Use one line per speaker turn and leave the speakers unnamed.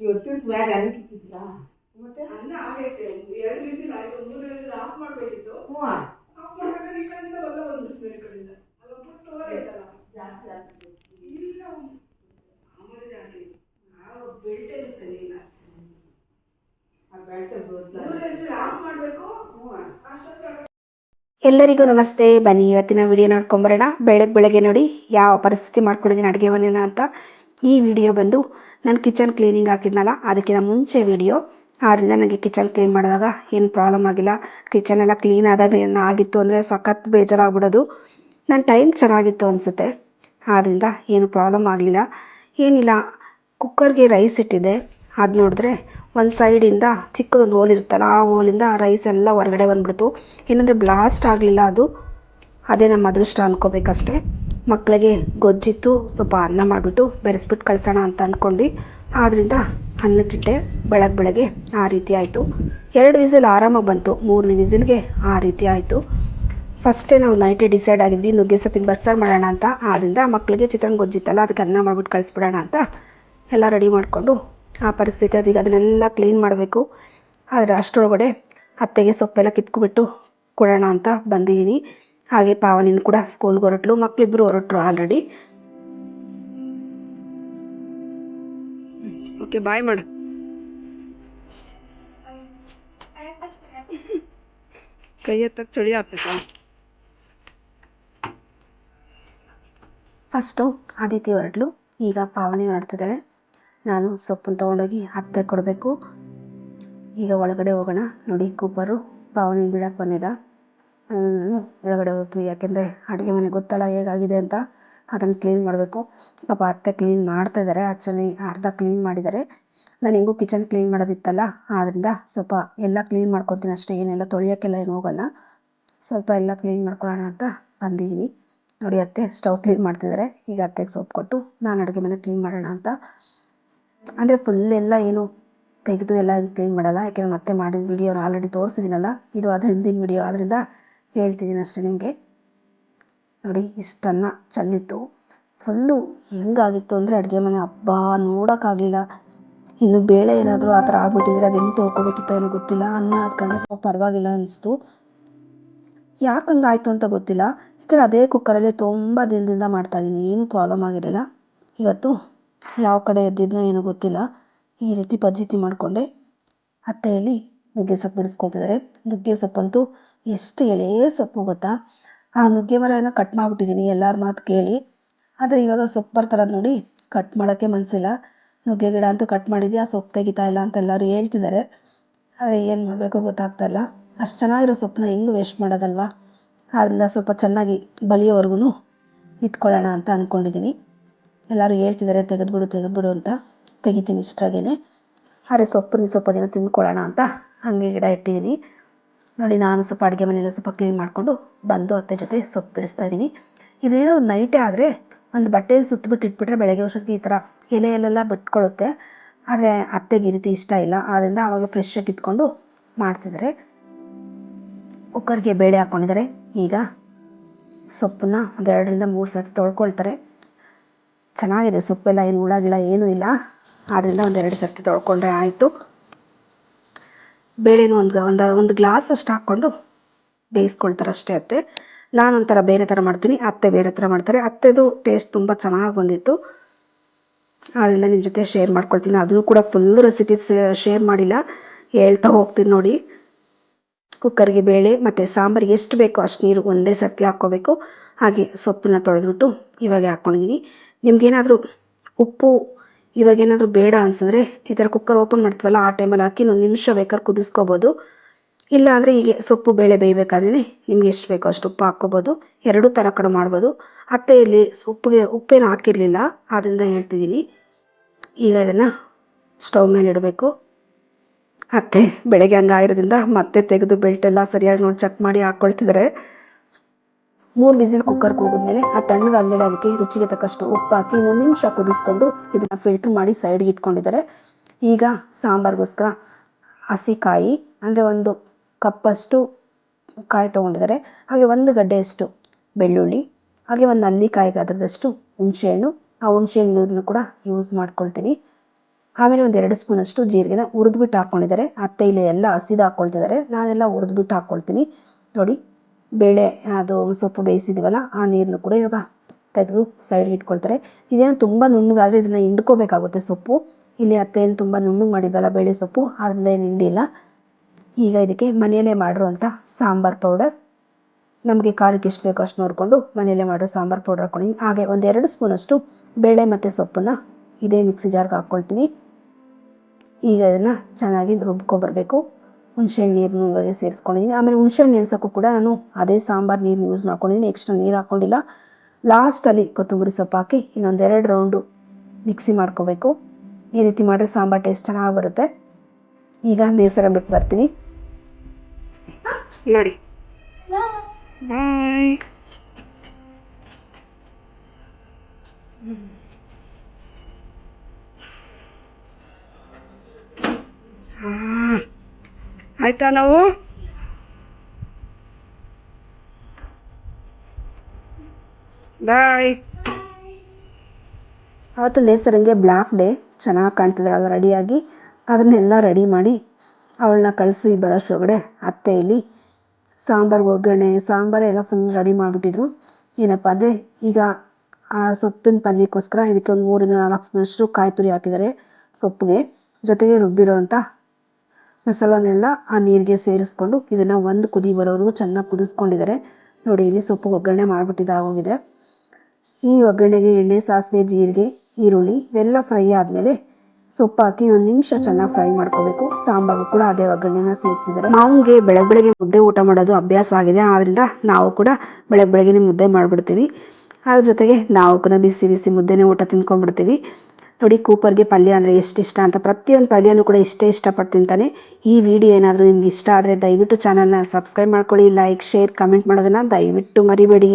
ಇವತ್ತು ಮ್ಯಾಗ ಅನ್ಕಿತ್ತಿದ್ರಾ ಮತ್ತೆ?
ಅನ್ನ ಆಗೈತೆ ಎರಡು ವಿಸಿಲ್ ಆಯ್ತು. ಮೂರು ವಿಸಿಲ್ ಆಫ್ ಮಾಡ್ಬೇಕಿತ್ತು.
ಹ್ಞೂ
ಆಫ್ ಮಾಡ್ಬೇಕಾದ್ರೆ ಈ ಕಡೆಯಿಂದ ಬಲ್ಲ ಒಂದು ಬೇರೆ ಕಡೆಯಿಂದ. ಅಲ್ಲ ಫಸ್ಟ್ ಓವರ್ ಐತಲ್ಲ.
ಜಾಸ್ತಿ ಆಗ್ತದೆ
ಇಲ್ಲ ಆಮೇಲೆ ಜಾತಿ ನಾವು ಬೆಲ್ಟಲ್ಲಿ ಸರಿ ಇಲ್ಲ.
ಆ ಬೆಲ್ಟ್
ಮೂರು ವಿಸಿಲ್ ಆಫ್ ಮಾಡಬೇಕು. ಅಷ್ಟೊತ್ತಿಗೆ
ಎಲ್ಲರಿಗೂ ನಮಸ್ತೆ. ಬನ್ನಿ ಇವತ್ತಿನ ವಿಡಿಯೋ ನೋಡ್ಕೊಂಬರೋಣ. ಬೆಳಗ್ಗೆ ಬೆಳಗ್ಗೆ ನೋಡಿ ಯಾವ ಪರಿಸ್ಥಿತಿ ಮಾಡ್ಕೊಂಡಿದ್ದೀನಿ ಅಡುಗೆ ಮನೇನ ಅಂತ. ಈ ವಿಡಿಯೋ ಬಂದು ನಾನು ಕಿಚನ್ ಕ್ಲೀನಿಂಗ್ ಹಾಕಿದ್ನಲ್ಲ, ಅದಕ್ಕಿಂತ ಮುಂಚೆ ವಿಡಿಯೋ. ಆದ್ದರಿಂದ ನನಗೆ ಕಿಚನ್ ಕ್ಲೀನ್ ಮಾಡಿದಾಗ ಏನು ಪ್ರಾಬ್ಲಮ್ ಆಗಿಲ್ಲ. ಕಿಚನ್ ಎಲ್ಲ ಕ್ಲೀನ್ ಆದಾಗ ಏನು ಆಗಿತ್ತು ಅಂದರೆ ಸಖತ್ ಬೇಜಾರಾಗ್ಬಿಡೋದು. ನನ್ನ ಟೈಮ್ ಚೆನ್ನಾಗಿತ್ತು ಅನಿಸುತ್ತೆ. ಆದ್ದರಿಂದ ಏನು ಪ್ರಾಬ್ಲಮ್ ಆಗಲಿಲ್ಲ. ಏನಿಲ್ಲ, ಕುಕ್ಕರ್ಗೆ ರೈಸ್ ಇಟ್ಟಿದ್ದೆ. ಅದು ನೋಡಿದ್ರೆ ಒಂದು ಸೈಡಿಂದ ಚಿಕ್ಕದೊಂದು ಹೋಲ್ ಇರುತ್ತಲ್ಲ, ಆ ಹೋಲಿಂದ ರೈಸ್ ಎಲ್ಲ ಹೊರಗಡೆ ಬಂದ್ಬಿಡ್ತು. ಏನಂದರೆ ಬ್ಲಾಸ್ಟ್ ಆಗಲಿಲ್ಲ ಅದು. ಅದೇ ನಮ್ಮ ಅದೃಷ್ಟ ಅನ್ಕೋಬೇಕಷ್ಟೆ. ಮಕ್ಕಳಿಗೆ ಗೊಜ್ಜಿತ್ತು, ಸ್ವಲ್ಪ ಅನ್ನ ಮಾಡಿಬಿಟ್ಟು ಬೆರೆಸ್ಬಿಟ್ಟು ಕಳ್ಸೋಣ ಅಂತ ಅಂದ್ಕೊಂಡು ಆದ್ದರಿಂದ ಅನ್ನಕ್ಕಿಟ್ಟೆ ಬೆಳಗ್ಗೆ ಬೆಳಗ್ಗೆ ಆ ರೀತಿ ಆಯಿತು. ಎರಡು ವಿಸಿಲ್ ಆರಾಮಾಗಿ ಬಂತು. ಮೂರನೇ ವಿಸಿಲ್ಗೆ ಆ ರೀತಿ ಆಯಿತು. ಫಸ್ಟೇ ನಾವು ನೈಟೇ ಡಿಸೈಡ್ ಆಗಿದ್ವಿ ನುಗ್ಗೆ ಸೊಪ್ಪಿನ ಬಸ್ಸಾರು ಮಾಡೋಣ ಅಂತ. ಆದ್ದರಿಂದ ಮಕ್ಕಳಿಗೆ ಚಿತ್ರಾನ್ನ ಗೊಜ್ಜಿತ್ತಲ್ಲ, ಅದಕ್ಕೆ ಅನ್ನ ಮಾಡ್ಬಿಟ್ಟು ಕಳಿಸ್ಬಿಡೋಣ ಅಂತ ಎಲ್ಲ ರೆಡಿ ಮಾಡಿಕೊಂಡು ಆ ಪರಿಸ್ಥಿತಿ ಅದೀಗ ಅದನ್ನೆಲ್ಲ ಕ್ಲೀನ್ ಮಾಡಬೇಕು. ಆದರೆ ಅಷ್ಟರೊಳಗಡೆ ಅತ್ತೆಗೆ ಸೊಪ್ಪೆಲ್ಲ ಕಿತ್ಕೊಬಿಟ್ಟು ಕೊಡೋಣ ಅಂತ ಬಂದಿದ್ದೀನಿ ಹಾಗೆ ಪಾವನಿನ ಕೂಡ ಸ್ಕೂಲ್ಗೆ ಹೊರಟ್ಲು. ಮಕ್ಕಳಿಬ್ರು ಹೊರಟ್ರು ಆಲ್ರೆಡಿ ಓಕೆ ಬಾಯ್ ಮಾಡು. ಕೈ ಎತ್ತಕ್ಕೆ ಚಳಿ ಆಗ್ಬೇಕಾ ಫಸ್ಟು ಆದಿತ್ಯ ಹೊರಟ್ಲು. ಈಗ ಪಾವನಿ ಹೊರಡ್ತಿದ್ದಾಳೆ. ನಾನು ಸೊಪ್ಪನ್ನು ತೊಗೊಂಡೋಗಿ ಅತ್ತೆ ಕೊಡಬೇಕು. ಈಗ ಒಳಗಡೆ ಹೋಗೋಣ. ನೋಡಿ ಕೂಪರು ಪಾವನಿ ಬಿಡಕ್ಕೆ ಬಂದಿದ್ದ ಒಳಗಡೆ ಹೋಗ್ತೀವಿ ಯಾಕೆಂದರೆ ಅಡುಗೆ ಮನೆ ಗೊತ್ತಲ್ಲ ಹೇಗಾಗಿದೆ ಅಂತ ಅದನ್ನು ಕ್ಲೀನ್ ಮಾಡಬೇಕು. ಪಾಪ ಅತ್ತೆ ಕ್ಲೀನ್ ಮಾಡ್ತಾ ಇದ್ದಾರೆ. ಆ್ಯಕ್ಚುಲಿ ಅರ್ಧ ಕ್ಲೀನ್ ಮಾಡಿದ್ದಾರೆ. ನಾನು ಹೆಂಗೂ ಕಿಚನ್ ಕ್ಲೀನ್ ಮಾಡೋದಿತ್ತಲ್ಲ? ಆದ್ದರಿಂದ ಸ್ವಲ್ಪ ಎಲ್ಲ ಕ್ಲೀನ್ ಮಾಡ್ಕೊತೀನಿ ಅಷ್ಟೇ. ಏನೆಲ್ಲ ತೊಳೆಯೋಕ್ಕೆಲ್ಲ ಏನು ಹೋಗಲ್ಲ. ಸ್ವಲ್ಪ ಎಲ್ಲ ಕ್ಲೀನ್ ಮಾಡ್ಕೊಳ್ಳೋಣ ಅಂತ ಬಂದಿದ್ದೀನಿ. ನೋಡಿ ಅತ್ತೆ ಸ್ಟವ್ ಕ್ಲೀನ್ ಮಾಡ್ತಿದ್ದಾರೆ ಈಗ ಅತ್ತೆಗೆ ಸೋಪ್ ಕೊಟ್ಟು ನಾನು ಅಡುಗೆ ಮನೆ ಕ್ಲೀನ್ ಮಾಡೋಣ ಅಂತ. ಅಂದರೆ ಫುಲ್ ಎಲ್ಲ ಏನು ತೆಗೆದು ಎಲ್ಲ ಕ್ಲೀನ್ ಮಾಡಲ್ಲ. ಯಾಕೆಂದರೆ ಮತ್ತೆ ಮಾಡಿದ ವಿಡಿಯೋ ಆಲ್ರೆಡಿ ತೋರಿಸಿದ್ದೀನಲ್ಲ. ಇದು ಅದ್ರ ಹಿಂದಿನ ವಿಡಿಯೋ ಆದ್ದರಿಂದ ಹೇಳ್ತಿದ್ದೀನಿ ಅಷ್ಟೇ ನಿಮಗೆ. ನೋಡಿ, ಇಷ್ಟನ್ನು ಚೆಲ್ಲಿತ್ತು ಫುಲ್ಲು ಹೆಂಗಾಗಿತ್ತು ಅಂದರೆ ಅಡುಗೆ ಮನೆ ಹಬ್ಬ ನೋಡೋಕ್ಕಾಗಲಿಲ್ಲ. ಇನ್ನು ಬೇಳೆ ಏನಾದರೂ ಆ ಥರ ಆಗಿಬಿಟ್ಟಿದ್ರೆ ಅದು ಹೆಂಗೆ ತೊಳ್ಕೊಬೇಕಿತ್ತೋ ಏನೋ ಗೊತ್ತಿಲ್ಲ. ಅನ್ನ ಕಣ್ಣು ಸ್ವಲ್ಪ ಪರವಾಗಿಲ್ಲ ಅನಿಸ್ತು. ಯಾಕೆ ಹಂಗಾಯ್ತು ಅಂತ ಗೊತ್ತಿಲ್ಲ. ಯಾಕಂದರೆ ಅದೇ ಕುಕ್ಕರಲ್ಲಿ ತುಂಬ ದಿನದಿಂದ ಮಾಡ್ತಾಯಿದ್ದೀನಿ ಏನು ಪ್ರಾಬ್ಲಮ್ ಆಗಿರಲಿಲ್ಲ. ಇವತ್ತು ಯಾವ ಕಡೆ ಎದ್ದಿದ್ನೋ ಏನೋ ಗೊತ್ತಿಲ್ಲ. ಈ ರೀತಿ ಪಜ್ಜಿತಿ ಮಾಡಿಕೊಂಡೆ. ಅತ್ತೆಯಲ್ಲಿ ನುಗ್ಗೆ ಸೊಪ್ಪು ಬಿಡಿಸ್ಕೊಳ್ತಿದ್ದಾರೆ. ನುಗ್ಗೆ ಸೊಪ್ಪಂತೂ ಎಷ್ಟು ಎಳೆ ಸೊಪ್ಪು ಗೊತ್ತಾ? ಆ ನುಗ್ಗೆ ಮರನ ಕಟ್ ಮಾಡಿಬಿಟ್ಟಿದ್ದೀನಿ ಎಲ್ಲರ ಮಾತು ಕೇಳಿ. ಆದರೆ ಇವಾಗ ಸೊಪ್ಪು ಬರ್ತಾರದು ನೋಡಿ ಕಟ್ ಮಾಡೋಕ್ಕೆ ಮನಸ್ಸಿಲ್ಲ ನುಗ್ಗೆ ಗಿಡ ಅಂತೂ ಕಟ್ ಮಾಡಿದ್ಯಾ, ಸೊಪ್ಪು ತೆಗಿತಾ ಇಲ್ಲ ಅಂತ ಎಲ್ಲರೂ ಹೇಳ್ತಿದ್ದಾರೆ ಆದರೆ ಏನು ಮಾಡಬೇಕು ಗೊತ್ತಾಗ್ತಾ ಇಲ್ಲ. ಅಷ್ಟು ಚೆನ್ನಾಗಿರೋ ಸೊಪ್ಪನ್ನ ಹೆಂಗೆ ವೇಸ್ಟ್ ಮಾಡೋದಲ್ವಾ? ಆದ್ದರಿಂದ ಸ್ವಲ್ಪ ಚೆನ್ನಾಗಿ ಬಲಿಯೋವರೆಗೂ ಇಟ್ಕೊಳ್ಳೋಣ ಅಂತ ಅಂದ್ಕೊಂಡಿದ್ದೀನಿ ಎಲ್ಲರೂ ಹೇಳ್ತಿದ್ದಾರೆ ತೆಗೆದುಬಿಡು ತೆಗೆದುಬಿಡು ಅಂತ. ತೆಗಿತೀನಿ ಇಷ್ಟ್ರಾಗೇ ಆದರೆ ಸೊಪ್ಪನ್ನ ಸ್ವಲ್ಪ ದಿನ ತಿಂದ್ಕೊಳ್ಳೋಣ ಅಂತ ಹಾಗೆ ಗಿಡ ಇಟ್ಟಿದ್ದೀನಿ ನೋಡಿ, ನಾನು ಸ್ವಲ್ಪ ಅಡುಗೆ ಮನೆಯೆಲ್ಲ ಸ್ವಲ್ಪ ಕ್ಲೀನ್ ಮಾಡಿಕೊಂಡು ಬಂದು ಅತ್ತೆ ಜೊತೆ ಸೊಪ್ಪು ಬಿಡಿಸ್ತಾ ಇದ್ದೀನಿ. ಇದೇನೋ ನೈಟೇ ಆದರೆ ಒಂದು ಬಟ್ಟೆಯಲ್ಲಿ ಸುತ್ತಬಿಟ್ಟು ಇಟ್ಬಿಟ್ರೆ ಬೆಳಗ್ಗೆ ವರ್ಷಕ್ಕೆ ಈ ಥರ ಎಲೆಯಲ್ಲೆಲ್ಲ ಬಿಟ್ಕೊಳ್ಳುತ್ತೆ. ಆದರೆ ಅತ್ತೆಗೆ ಈ ರೀತಿ ಇಷ್ಟ ಇಲ್ಲ. ಆದ್ದರಿಂದ ಅವಾಗ ಫ್ರೆಶ್ಶಾಗಿ ಕಿತ್ಕೊಂಡು ಮಾಡ್ತಿದ್ದಾರೆ. ಕುಕ್ಕರ್ಗೆ ಬೇಳೆ ಹಾಕ್ಕೊಂಡಿದ್ದಾರೆ ಈಗ ಸೊಪ್ಪನ್ನ ಒಂದೆರಡರಿಂದ ಮೂರು ಸರ್ತಿ ತೊಳ್ಕೊಳ್ತಾರೆ. ಚೆನ್ನಾಗಿದೆ ಸೊಪ್ಪೆಲ್ಲ, ಏನು ಹುಳ, ಗಿಳ ಏನೂ ಇಲ್ಲ. ಆದ್ದರಿಂದ ಒಂದೆರಡು ಸರ್ತಿ ತೊಳ್ಕೊಂಡ್ರೆ ಆಯಿತು. ಬೇಳೆನೂ ಒಂದು ಒಂದು ಒಂದು ಗ್ಲಾಸ್ ಅಷ್ಟು ಹಾಕ್ಕೊಂಡು ಬೇಯಿಸ್ಕೊಳ್ತಾರೆ ಅಷ್ಟೇ ಅತ್ತೆ. ನಾನೊಂಥರ ಬೇರೆ ಥರ ಮಾಡ್ತೀನಿ, ಅತ್ತೆ ಬೇರೆ ಥರ ಮಾಡ್ತಾರೆ. ಅತ್ತೆದು ಟೇಸ್ಟ್ ತುಂಬ ಚೆನ್ನಾಗಿ ಬಂದಿತ್ತು. ಅದೆಲ್ಲ ನಿಮ್ಮ ಜೊತೆ ಶೇರ್ ಮಾಡ್ಕೊಳ್ತೀನಿ. ಅದನ್ನು ಕೂಡ ಫುಲ್ ರೆಸಿಪಿ ಶೇರ್ ಮಾಡಿಲ್ಲ. ಹೇಳ್ತಾ ಹೋಗ್ತೀನಿ ನೋಡಿ. ಕುಕ್ಕರ್ಗೆ ಬೇಳೆ ಮತ್ತು ಸಾಂಬಾರಿಗೆ ಎಷ್ಟು ಬೇಕೋ ಅಷ್ಟು ನೀರು ಒಂದೇ ಸರ್ತಿ ಹಾಕ್ಕೋಬೇಕು. ಹಾಗೆ ಸೊಪ್ಪನ್ನ ತೊಳೆದ್ಬಿಟ್ಟು ಇವಾಗೆ ಹಾಕ್ಕೊಂಡಿದ್ದೀನಿ ನಿಮ್ಗೇನಾದರೂ ಉಪ್ಪು ಇವಾಗೇನಾದರೂ ಬೇಡ ಅನ್ಸಿದ್ರೆ ಈ ಥರ ಕುಕ್ಕರ್ ಓಪನ್ ಮಾಡ್ತೀವಲ್ಲ, ಆ ಟೈಮಲ್ಲಿ ಹಾಕಿ ಒಂದು ನಿಮಿಷ ಬೇಕಾದ್ರೆ ಕುದಿಸ್ಕೋಬೋದು. ಇಲ್ಲ ಅಂದ್ರೆ ಹೀಗೆ ಸೊಪ್ಪು, ಬೇಳೆ ಬೇಯಬೇಕಾದ್ರೆ ನಿಮ್ಗೆ ಎಷ್ಟು ಬೇಕೋ ಅಷ್ಟು ಉಪ್ಪು ಹಾಕ್ಕೋಬೋದು. ಎರಡೂ ಥರ ಕಡೆ ಮಾಡ್ಬೋದು. ಅತ್ತೆಯಲ್ಲಿ ಸೊಪ್ಪಿಗೆ ಉಪ್ಪೇನು ಹಾಕಿರಲಿಲ್ಲ ಆದ್ದರಿಂದ ಹೇಳ್ತಿದ್ದೀನಿ ಈಗ ಇದನ್ನು ಸ್ಟವ್ ಮೇಲೆ ಇಡಬೇಕು. ಅತ್ತೆ ಬೆಳಗ್ಗೆ ಹಂಗಾಗಿರೋದ್ರಿಂದ ಮತ್ತೆ ತೆಗೆದು ಬೆಲ್ಟೆಲ್ಲ ಸರಿಯಾಗಿ ನೋಡಿ ಚೆಕ್ ಮಾಡಿ ಹಾಕ್ಕೊಳ್ತಿದ್ದಾರೆ ಮೂರು ವಿಸಿಲ್ ಕುಕ್ಕರ್ ಕೂಗಿದ್ಮೇಲೆ ಆ ತಣ್ಣಗಾದ್ಮೇಲೆ ಅದಕ್ಕೆ ರುಚಿಗೆ ತಕ್ಕಷ್ಟು ಉಪ್ಪು ಹಾಕಿ ಇನ್ನೊಂದು ನಿಮಿಷ ಕುದಿಸ್ಕೊಂಡು ಇದನ್ನ ಫಿಲ್ಟ್ರ್ ಮಾಡಿ ಸೈಡ್ಗೆ ಇಟ್ಕೊಂಡಿದ್ದಾರೆ. ಈಗ ಸಾಂಬಾರ್ಗೋಸ್ಕರ ಹಸಿ ಕಾಯಿ ಅಂದರೆ ಒಂದು ಕಪ್ಪಷ್ಟು ಕಾಯಿ ತೊಗೊಂಡಿದ್ದಾರೆ. ಹಾಗೆ ಒಂದು ಗಡ್ಡೆಯಷ್ಟು ಬೆಳ್ಳುಳ್ಳಿ, ಹಾಗೆ ಒಂದು ಹಲ್ಲಿಕಾಯಿಗೆ ಅದರದಷ್ಟು ಹುಣಸೆಹಣ್ಣು. ಆ ಹುಣಸೆಹಣ್ಣು ಕೂಡ ಯೂಸ್ ಮಾಡ್ಕೊಳ್ತೀನಿ. ಆಮೇಲೆ ಒಂದು ಎರಡು ಸ್ಪೂನಷ್ಟು ಜೀರಿಗೆನ ಹುರಿದ್ಬಿಟ್ಟು ಹಾಕ್ಕೊಂಡಿದ್ದಾರೆ ಅತ್ತೆ ಇಲ್ಲಿ ಎಲ್ಲ ಹಸಿದು ಹಾಕ್ಕೊಳ್ತಿದ್ದಾರೆ ನಾನೆಲ್ಲ ಹುರಿದ್ಬಿಟ್ಟು ಹಾಕ್ಕೊಳ್ತೀನಿ ನೋಡಿ ಬೇಳೆ, ಅದು ಸೊಪ್ಪು ಬೇಯಿಸಿದ್ದೀವಲ್ಲ ಆ ನೀರನ್ನು ಕೂಡ ಇವಾಗ ತೆಗೆದು ಸೈಡ್ಗೆ ಇಟ್ಕೊಳ್ತಾರೆ. ಇದೇನು ತುಂಬ ನುಣ್ಣಗಾದರೆ ಇದನ್ನು ಹಿಂಡ್ಕೋಬೇಕಾಗುತ್ತೆ ಸೊಪ್ಪು. ಇಲ್ಲಿ ಅತ್ತೇನು ತುಂಬ ನುಣ್ಣಗೆ ಮಾಡಿದ್ವಲ್ಲ ಬೇಳೆ ಸೊಪ್ಪು, ಅದರಿಂದ ಏನು ಹಿಂಡಿಲ್ಲ. ಈಗ ಇದಕ್ಕೆ ಮನೆಯಲ್ಲೇ ಮಾಡಿರುವಂಥ ಸಾಂಬಾರ್ ಪೌಡರ್ ನಮಗೆ ಖಾರಕ್ಕೆ ಎಷ್ಟು ಬೇಕೋ ಅಷ್ಟು ನೋಡಿಕೊಂಡು ಮನೆಯಲ್ಲೇ ಮಾಡೋ ಸಾಂಬಾರ್ ಪೌಡರ್ ಹಾಕ್ಕೊಂಡಿದ್ದೀನಿ ಹಾಗೆ ಒಂದೆರಡು ಸ್ಪೂನಷ್ಟು ಬೇಳೆ ಮತ್ತು ಸೊಪ್ಪನ್ನು ಇದೇ ಮಿಕ್ಸಿ ಜಾರ್ಗೆ ಹಾಕ್ಕೊಳ್ತೀನಿ. ಈಗ ಇದನ್ನು ಚೆನ್ನಾಗಿ ರುಬ್ಕೊಬರ್ಬೇಕು. ಹುಣಸೆಹಣ್ಣು ನೀರನ್ನು ಇವಾಗ ಸೇರಿಸ್ಕೊಂಡಿದ್ದೀನಿ ಆಮೇಲೆ ಹುಣಸೆಹಣ್ಣು ನೆನೆಸೋಕ್ಕೂ ಕೂಡ ನಾನು ಅದೇ ಸಾಂಬಾರು ನೀರನ್ನ ಯೂಸ್ ಮಾಡ್ಕೊಂಡಿದ್ದೀನಿ ಎಕ್ಸ್ಟ್ರಾ ನೀರು ಹಾಕ್ಕೊಂಡಿಲ್ಲ ಲಾಸ್ಟಲ್ಲಿ ಕೊತ್ತಂಬರಿ ಸೊಪ್ಪು ಹಾಕಿ ಇನ್ನೊಂದೆರಡು ರೌಂಡು ಮಿಕ್ಸಿ ಮಾಡ್ಕೋಬೇಕು. ಈ ರೀತಿ ಮಾಡಿದ್ರೆ ಸಾಂಬಾರು ಟೇಸ್ಟ್ ಚೆನ್ನಾಗಿ ಬರುತ್ತೆ. ಈಗ ನೇಸರ ಬಿಟ್ಟು ಬರ್ತೀನಿ. ನೋಡಿ. ಬಾಯ್ ಆಯ್ತಾ ನಾವು? ಬಾಯ್. ಅವತ್ತು ಹಂಗೆ ಬ್ಲ್ಯಾಕ್ ಡೇ, ಚೆನ್ನಾಗಿ ಕಾಣ್ತಿದ್ದಾಳಲ್ಲ ರೆಡಿಯಾಗಿ. ಅದನ್ನೆಲ್ಲ ರೆಡಿ ಮಾಡಿ ಅವಳನ್ನ ಕಳಿಸಿ ಬರೋಷ್ಟೊಳಗಡೆ ಅತ್ತೆ ಇಲ್ಲಿ ಸಾಂಬಾರು ಒಗ್ಗರಣೆ, ಸಾಂಬಾರು ಎಲ್ಲ ಫುಲ್ ರೆಡಿ ಮಾಡಿಬಿಟ್ಟಿದ್ರು. ಏನಪ್ಪ ಅಂದರೆ ಈಗ ಆ ಸೊಪ್ಪಿನ ಪಲ್ಯಕ್ಕೋಸ್ಕರ ಇದಕ್ಕೆ ಒಂದು ಮೂರಿಂದ ನಾಲ್ಕು ಸ್ಪೂನಷ್ಟು ಕಾಯಿ ತುರಿ ಹಾಕಿದ್ದಾರೆ ಸೊಪ್ಪಿಗೆ. ಜೊತೆಗೆ ರುಬ್ಬಿರೋಂಥ ಮಸಾಲನೆಲ್ಲ ಆ ನೀರಿಗೆ ಸೇರಿಸ್ಕೊಂಡು ಇದನ್ನು ಒಂದು ಕುದಿ ಬರೋವರೆಗೂ ಚೆನ್ನಾಗಿ ಕುದಿಸ್ಕೊಂಡಿದ್ದಾರೆ. ನೋಡಿ, ಇಲ್ಲಿ ಸೊಪ್ಪು ಒಗ್ಗರಣೆ ಮಾಡಿಬಿಟ್ಟಿದ್ದಾಗೋಗಿದೆ ಈ ಒಗ್ಗರಣೆಗೆ ಎಣ್ಣೆ, ಸಾಸಿವೆ, ಜೀರಿಗೆ, ಈರುಳ್ಳಿ ಇವೆಲ್ಲ ಫ್ರೈ ಆದಮೇಲೆ ಸೊಪ್ಪು ಹಾಕಿ ಒಂದು ನಿಮಿಷ ಚೆನ್ನಾಗಿ ಫ್ರೈ ಮಾಡ್ಕೋಬೇಕು. ಸಾಂಬಾರು ಕೂಡ ಅದೇ ಒಗ್ಗರಣೆನ ಸೇರಿಸಿದ್ದಾರೆ. ಮಾವಿಗೆ ಬೆಳಗ್ಗೆ ಬೆಳಗ್ಗೆ ಮುದ್ದೆ ಊಟ ಮಾಡೋದು ಅಭ್ಯಾಸ ಆಗಿದೆ. ಆದ್ದರಿಂದ ನಾವು ಕೂಡ ಬೆಳಗ್ಗೆ ಬೆಳಗ್ಗೆನೇ ಮುದ್ದೆ ಮಾಡಿಬಿಡ್ತೀವಿ. ಅದ್ರ ಜೊತೆಗೆ ನಾವು ಕೂಡ ಬಿಸಿ ಬಿಸಿ ಮುದ್ದೆನೇ ಊಟ ತಿನ್ಕೊಂಡ್ಬಿಡ್ತೀವಿ. ನೋಡಿ, ಕೂಪರ್ಗೆ ಪಲ್ಯ ಅಂದರೆ ಎಷ್ಟು ಇಷ್ಟ ಅಂತ. ಪ್ರತಿಯೊಂದು ಪಲ್ಯನೂ ಕೂಡ ಇಷ್ಟೇ ಇಷ್ಟಪಟ್ಟು ತಿಂತಾನೆ. ಈ ವಿಡಿಯೋ ಏನಾದರೂ ನಿಮ್ಗೆ ಇಷ್ಟ ಆದರೆ ದಯವಿಟ್ಟು ಚಾನಲ್ನ ಸಬ್ಸ್ಕ್ರೈಬ್ ಮಾಡ್ಕೊಳ್ಳಿ ಲೈಕ್ ಶೇರ್ ಕಮೆಂಟ್ ಮಾಡೋದನ್ನು ದಯವಿಟ್ಟು ಮರಿಬೇಡಿ.